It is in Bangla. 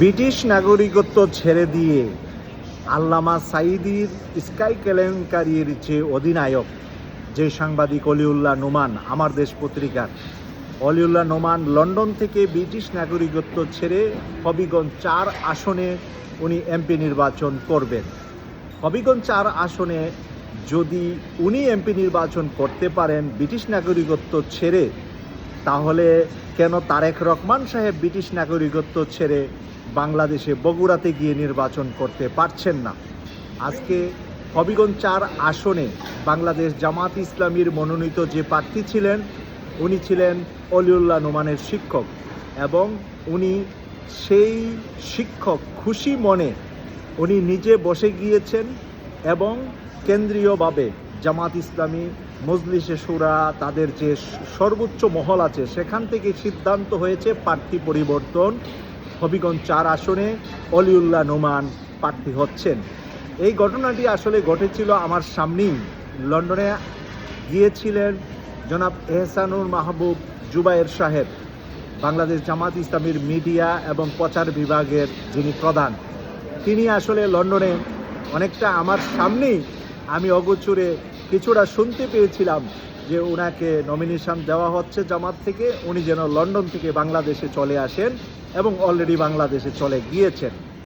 ব্রিটিশ নাগরিকত্ব ছেড়ে দিয়ে আল্লামা সাইদির স্কাই কেলেঙ্কারির যে অধিনায়ক, যে সাংবাদিক অলিউল্লাহ নোমান, আমার দেশ পত্রিকার, অলিউল্লাহ নোমান লন্ডন থেকে ব্রিটিশ নাগরিকত্ব ছেড়ে হবিগঞ্জ চার আসনে উনি এমপি নির্বাচন করবেন। হবিগঞ্জ চার আসনে যদি উনি এমপি নির্বাচন করতে পারেন ব্রিটিশ নাগরিকত্ব ছেড়ে, তাহলে কেন তারেক রহমান সাহেব ব্রিটিশ নাগরিকত্ব ছেড়ে বাংলাদেশে বগুড়াতে গিয়ে নির্বাচন করতে পারছেন না। আজকে হবিগঞ্জ চার আসনে বাংলাদেশ জামাত ইসলামীর মনোনীত যে প্রার্থী ছিলেন, উনি ছিলেন অলিউল্লাহ নোমানের শিক্ষক এবং উনি সেই শিক্ষক খুশি মনে উনি নিজে বসে গিয়েছেন এবং কেন্দ্রীয়ভাবে জামাত ইসলামী, মজলিসে সুরা, তাদের যে সর্বোচ্চ মহল আছে, সেখান থেকে সিদ্ধান্ত হয়েছে প্রার্থী পরিবর্তন হবিগঞ্জ চার আসনে অলিউল্লাহ নোমান প্রার্থী হচ্ছেন। এই ঘটনাটি আসলে ঘটেছিল আমার সামনেই। লন্ডনে গিয়েছিলেন জনাব এহসানুর মাহবুব জুবায়ের সাহেব, বাংলাদেশ জামাত ইসলামীর মিডিয়া এবং প্রচার বিভাগের যিনি প্রধান। তিনি আসলে লন্ডনে অনেকটা আমার সামনেই আমি অগোচরে কিছুটা শুনতে পেয়েছিলাম। যে ওনাকে নমিনেশন দেওয়া হচ্ছে জামাত থেকে, উনি যেন লন্ডন থেকে বাংলাদেশে চলে আসেন এবং অলরেডি বাংলাদেশে চলে গিয়েছেন।